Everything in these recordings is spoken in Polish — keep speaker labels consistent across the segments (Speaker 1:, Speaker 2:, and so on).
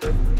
Speaker 1: Thank you.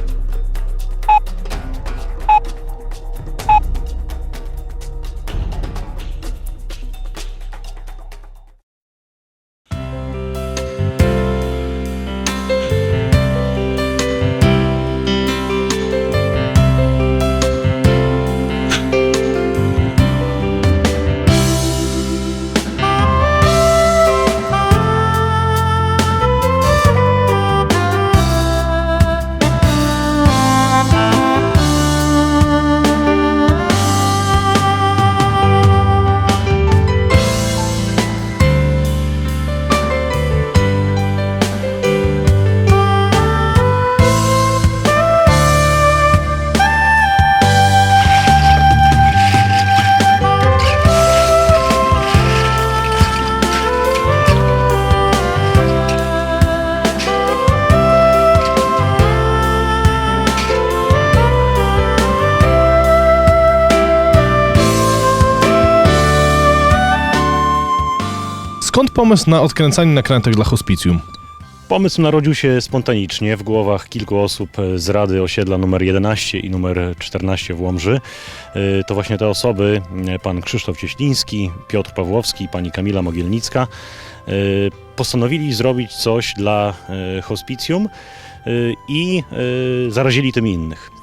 Speaker 1: Skąd pomysł na odkręcanie nakrętek dla hospicjum?
Speaker 2: Pomysł narodził się spontanicznie w głowach kilku osób z Rady Osiedla nr 11 i nr 14 w Łomży. Y, To właśnie te osoby, y, pan Krzysztof Cieśliński, Piotr Pawłowski i pani Kamila Mogielnicka, y, postanowili zrobić coś dla hospicjum i zarazili tym innych.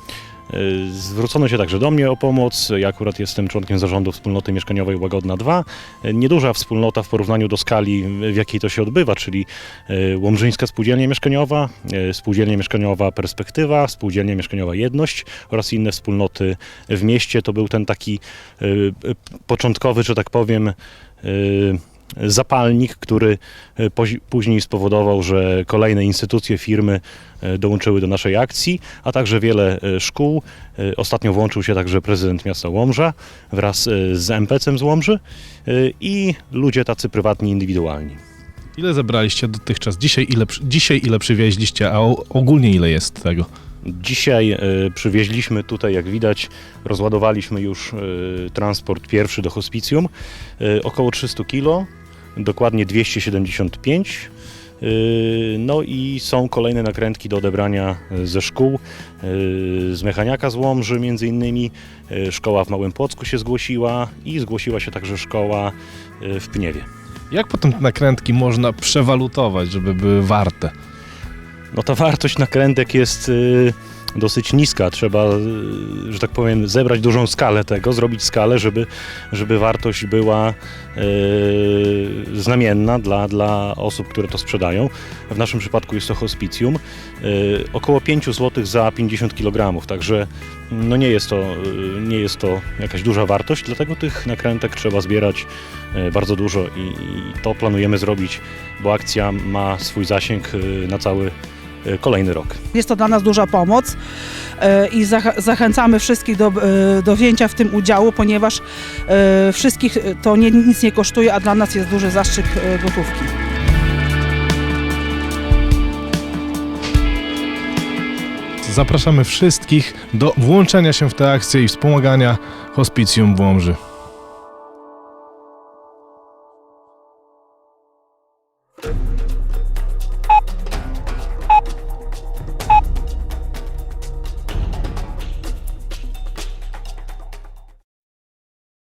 Speaker 2: Y, Zwrócono się także do mnie o pomoc. Ja akurat jestem członkiem zarządu wspólnoty mieszkaniowej Łagodna 2. Y, Nieduża wspólnota w porównaniu do skali, w jakiej to się odbywa, czyli y, Łomżyńska Spółdzielnia Mieszkaniowa, Spółdzielnia Mieszkaniowa Perspektywa, Spółdzielnia Mieszkaniowa Jedność oraz inne wspólnoty w mieście. To był ten taki początkowy, że tak powiem, zapalnik, który pozi- później spowodował, że kolejne instytucje, firmy y, dołączyły do naszej akcji, a także wiele y, szkół. Ostatnio włączył się także prezydent miasta Łomża wraz z MPC-em z Łomży i ludzie tacy prywatni, indywidualni.
Speaker 1: Ile zebraliście dotychczas? Dzisiaj ile, dzisiaj ile przywieźliście, a ogólnie ile jest tego?
Speaker 2: Dzisiaj y, przywieźliśmy tutaj, jak widać, rozładowaliśmy już y, transport pierwszy do hospicjum, y, około 300 kg, dokładnie 275. Y, No i są kolejne nakrętki do odebrania ze szkół, z mechaniaka z Łomży między innymi, szkoła w Małym Płocku się zgłosiła i zgłosiła się także szkoła w Pniewie.
Speaker 1: Jak potem te nakrętki można przewalutować, żeby były warte?
Speaker 2: No ta wartość nakrętek jest y, dosyć niska. Trzeba, y, że tak powiem, zebrać dużą skalę tego, zrobić skalę, żeby, żeby wartość była y, znamienna dla, dla osób, które to sprzedają. W naszym przypadku jest to hospicjum. Około 5 zł za 50 kg, także no nie, jest to, nie jest to jakaś duża wartość, dlatego tych nakrętek trzeba zbierać bardzo dużo i, i to planujemy zrobić, bo akcja ma swój zasięg na cały kolejny rok.
Speaker 3: Jest to dla nas duża pomoc e, i zach- zachęcamy wszystkich do, e, do wzięcia w tym udziału, ponieważ wszystkich to nie, nic nie kosztuje, a dla nas jest duży zastrzyk gotówki.
Speaker 1: Zapraszamy wszystkich do włączenia się w tę akcję i wspomagania hospicjum w Łomży.